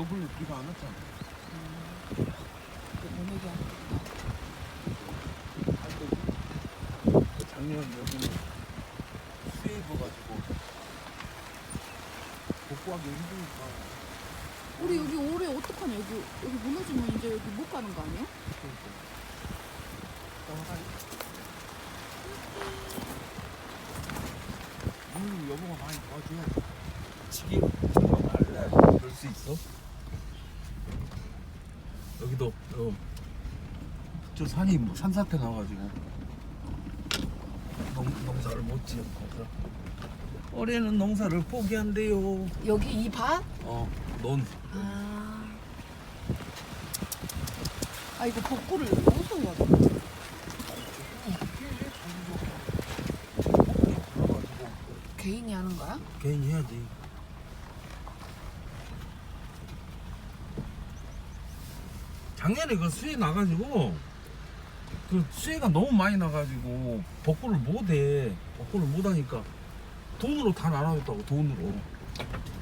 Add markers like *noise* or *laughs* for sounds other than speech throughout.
요번에 비가 안 왔잖아. 그 모내기 하는 그 작년 여기는 수해 입어가지고 복구하기 힘드니까. 우리 여기 올해 어떡하냐 여기 여기 무너지면 이제 여기 못 가는 거 아니야? 오늘 여보가 많이 도와줘야지. 지금 할래? 그럴 수 있어? 여기도 어, 저 산이 뭐 산사태 나가지고 농, 농사를 못 지어서 올해는 농사를 포기한대요. 여기 이 밭? 어, 논. 아. 아 이거 벚꿀을 어디서 해야 돼? 개인이 하는 거야? 개인이 해야지. 작년에 그 수해 나가지고 그 수해가 너무 많이 나가지고 복구를 못해. 복구를 못하니까 돈으로 다 나눠줬다고 돈으로.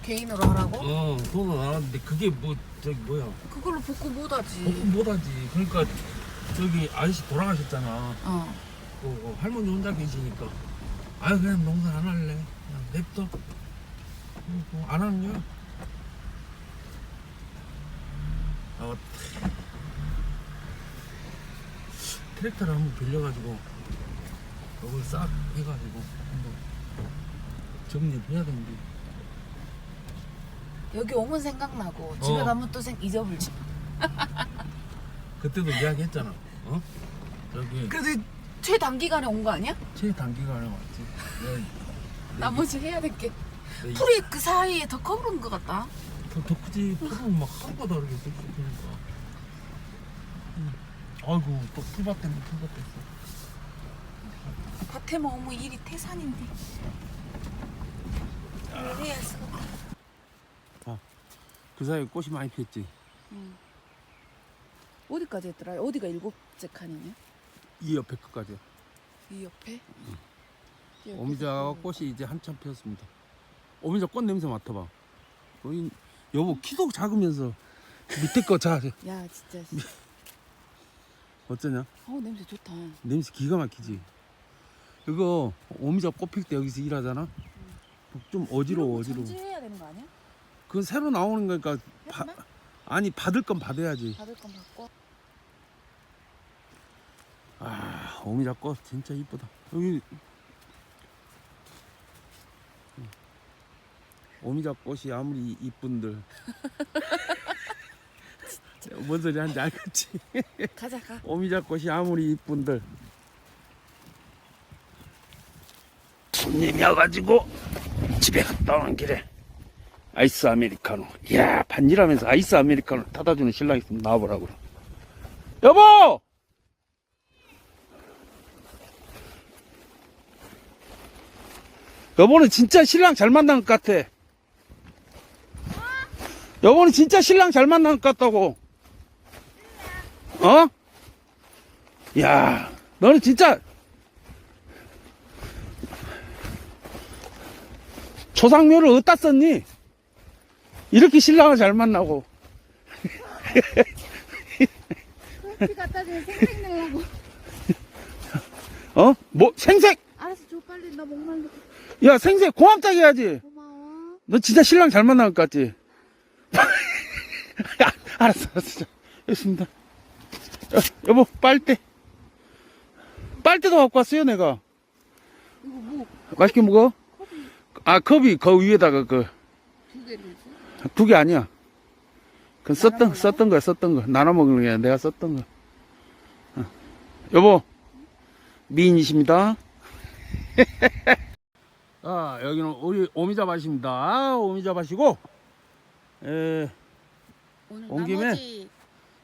개인으로 하라고? 어, 돈으로 나눴는데 그게 뭐 저기 뭐야 그걸로 복구 못 복구 하지. 못하지. 그러니까 저기 아저씨 돌아가셨잖아. 어. 그, 그 할머니 혼자 계시니까 아유 그냥 농사 안 할래 그냥 냅둬 안 하는 거야 아, 트랙터를 한번 빌려가지고 그걸 싹 해가지고 한번 정리해야 되는데 여기 오면 생각나고 집에 어. 가면 또 생, 잊어버리지. *laughs* 그때도 이야기했잖아 어? 저기 그래도 최단기간에 온 거 아니야? 최단기간에 왔지 내, *laughs* 나머지 해야 될 게. 내 풀이 그 사이에 더 커버린 것 같다. 더, 더 크지 풀은 막 한거 다르게 크니까 응. 아이고 또 풀밭 때문에 풀밭 됐어 밭에 먹으면 일이 태산인데. 아. 그래야 쓰그 사이에 꽃이 많이 피었지 응. 어디까지 했더라? 어디가 일곱째 칸이냐? 이 옆에 끝까지 이 옆에? 이 옆에 오미자. 꽃이 이제 한참 피었습니다 오미자 꽃 냄새 맡아봐 우리 여보 키도 작으면서 밑에 거 자 야 진짜. *laughs* 어쩌냐? 어 냄새 좋다. 냄새 기가 막히지. 이거 오미자 꽃필 때 여기서 일하잖아? 좀 어지러워 어지러워. 전지해야 되는 거 아니야? 그건 새로 나오는 거니까 바, 해보나? 아니 받을 건 받아야지. 받을 건 받고. 아 오미자 꽃 진짜 이쁘다. 여기 오미자 꽃이 아무리 이쁜들 *laughs* 뭔 소리 하는지 알겠지? *laughs* 가자 가. 오미자 꽃이 아무리 이쁜들. 손님이 와가지고 집에 갔다 오는 길에 아이스 아메리카노 이야 반일하면서 아이스 아메리카노 타다 주는 신랑이 있으면 나와보라고. 여보! 여보는 진짜 신랑 잘 만난 것 같아. 여보는 진짜 신랑 잘 만난 것 같다고 어? 야, 너는 진짜 조상묘를 어디다 썼니? 이렇게 신랑을 잘 만나고 커피 갖다 주면 생색 내려고. 어? 뭐 생색? 알았어 줘 빨리 나 목말라. 야 생색 고맙다 해야지 고마워. 너 진짜 신랑 잘 만난 것 같지? *laughs* 야, 알았어 알았어 됐습니다 여, 여보 빨대 빨대도 갖고 왔어요 내가 이거 뭐 맛있게 먹어? 아 컵이 그 위에다가 그두 개를 줘? 두개 아니야. 그 썼던? 썼던 거야 썼던 거 나눠 먹는 게 내가 썼던 거. 어. 여보 미인이십니다. *laughs* 아 여기는 우리 오미자 밭입니다. 아, 오미자 밭이고 에, 온 김에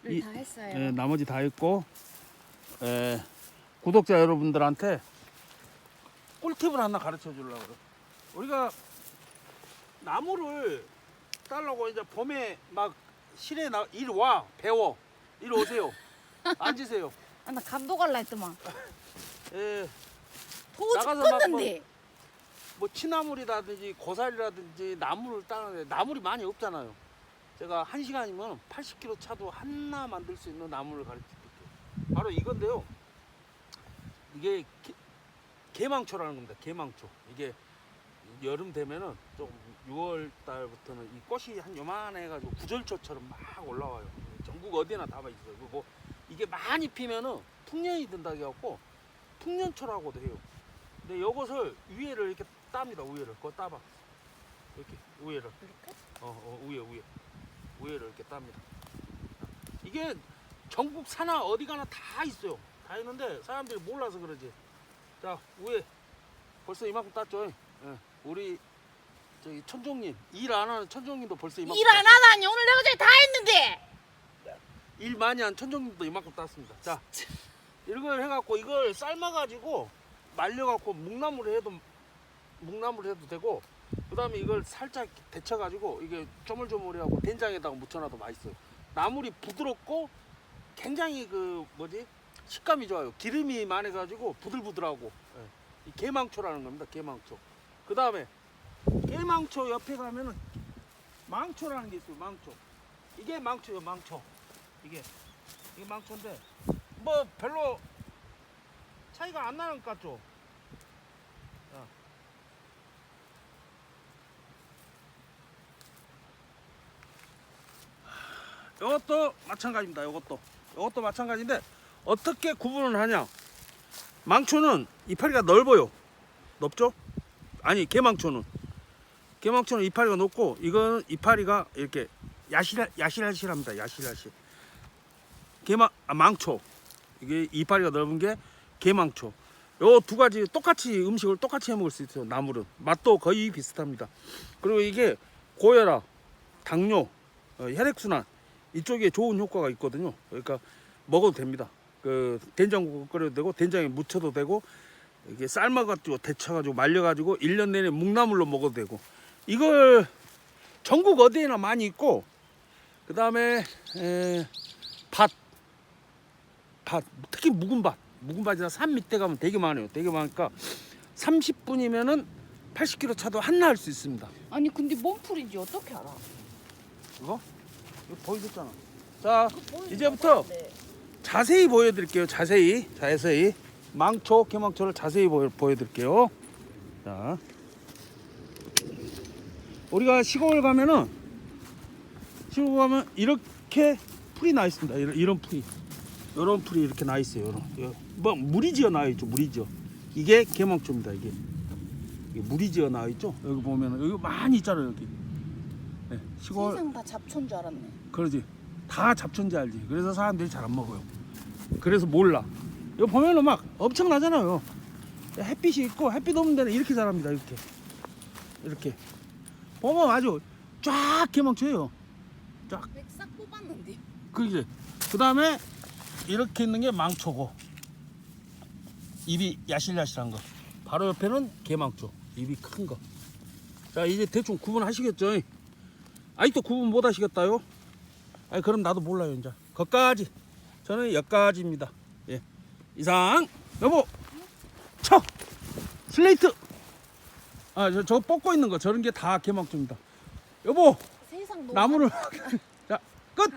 이- 다 했어요. 에, 나머지 다 했고 에, 구독자 여러분들한테 꿀팁을 하나 가르쳐 주려고 그래. 우리가 나무를 따려고 이제 봄에 막 실에 나, 이리 와 배워 이리 오세요 *laughs* 앉으세요 아, 나 감독할라 했더만. 에, 더워 나가서 막 죽겠는데. 뭐 취나물이라든지 고사리라든지 나무를 따는데 나물이 많이 없잖아요 제가 한 시간이면 80km 차도 하나 만들 수 있는 나무를 가르쳐 드릴게요. 바로 이건데요. 이게 개, 개망초라는 겁니다. 개망초. 이게 여름 되면은 좀 6월 달부터는 이 꽃이 한 요만해가지고 구절초처럼 막 올라와요. 전국 어디나 다 있어요. 그리고 이게 많이 피면은 풍년이 든다 해갖고 풍년초라고도 해요. 근데 이것을 위에를 이렇게 땁니다. 위에를 그거 따봐. 이렇게 위에를. 이렇게? 어, 어 위에 위에 위에를 이렇게 땁니다. 이게 전국 산하 어디 가나 다 있어요. 다 있는데 사람들이 몰라서 그러지. 자 위에 벌써 이만큼 땄죠. 예. 우리 저기 천종님 일 안 하는 천종님도 벌써 이만큼 일 안 땄어요. 하다니 오늘 내가 저기 다 했는데. 일 많이 한 천종님도 이만큼 땄습니다. 자 이걸 해갖고 이걸 삶아가지고 말려갖고 묵나물을 해도 묵나물을 해도 되고 그 다음에 이걸 살짝 데쳐가지고 이게 조물조물해갖고 된장에다가 무쳐놔도 맛있어요. 나물이 부드럽고 굉장히 그 뭐지 식감이 좋아요. 기름이 많아가지고 부들부들하고 예. 이 개망초라는 겁니다. 개망초. 그 다음에 개망초 옆에 가면은 망초라는 게 있어요. 망초. 이게 망초예요. 망초. 이게 이게 망초인데 뭐 별로 차이가 안 나는 것 같죠? 이것도 마찬가지입니다. 이것도 이것도 마찬가지인데 어떻게 구분을 하냐? 망초는 이파리가 넓어요. 넓죠? 아니 개망초는 개망초는 이파리가 높고 이거는 이파리가 이렇게 야실 야실야실합니다. 야실야실. 개망 아, 망초 이게 이파리가 넓은 게 개망초. 요 두 가지 똑같이 음식을 똑같이 해 먹을 수 있어요. 나물은 맛도 거의 비슷합니다. 그리고 이게 고혈압, 당뇨, 어, 혈액순환 이쪽에 좋은 효과가 있거든요. 그러니까 먹어도 됩니다. 그 된장국 끓여도 되고 된장에 무쳐도 되고 이게 삶아가지고 데쳐가지고 말려가지고 1년 내내 묵나물로 먹어도 되고 이걸 전국 어디에나 많이 있고 그 다음에 밭, 밭 특히 묵은 밭 묵은 밭이나 산 밑에 가면 되게 많아요 되게 많으니까 30분이면은 80km 차도 한나 할 수 있습니다 아니 근데 뭔 풀인지 어떻게 알아? 이거? 이거 보이셨잖아 자 이제부터. 자세히 보여드릴게요. 자세히, 자세히 망초, 개망초를 자세히 보여, 보여드릴게요. 자, 우리가 시골 가면은 시골 가면 이렇게 풀이 나 있습니다. 이런, 이런 풀이, 이런 풀이 이렇게 나 있어요. 이런, 요- 뭐 물이 지어 나 있죠. 물이 지어. 이게 개망초입니다. 이게, 이게 물이 지어 나 있죠. 여기 보면은 여기 많이 있잖아요. 여기. 네, 시골 세상 다 잡초인 줄 알았네. 그러지. 다 잡초인지 알지. 그래서 사람들이 잘 안 먹어요. 그래서 몰라. 이거 보면은 막 엄청나잖아요. 햇빛이 있고 햇빛 없는 데는 이렇게 자랍니다. 이렇게. 이렇게. 보면 아주 쫙 개망초예요. 백싹 뽑았는데. 그게. 그 다음에 이렇게 있는 게 망초고. 입이 야실야실한 거. 바로 옆에는 개망초. 입이 큰 거. 자, 이제 대충 구분하시겠죠? 아직도 구분 못 하시겠다요? 아니, 그럼 나도 몰라요, 이제. 거까지. 저는 여기까지입니다. 예. 이상. 여보! 쳐! 슬레이트! 아, 저, 저 뽑고 있는 거, 저런 게 다 개망초입니다. 여보! 세상 너무 나무를. *laughs* 자, 끝!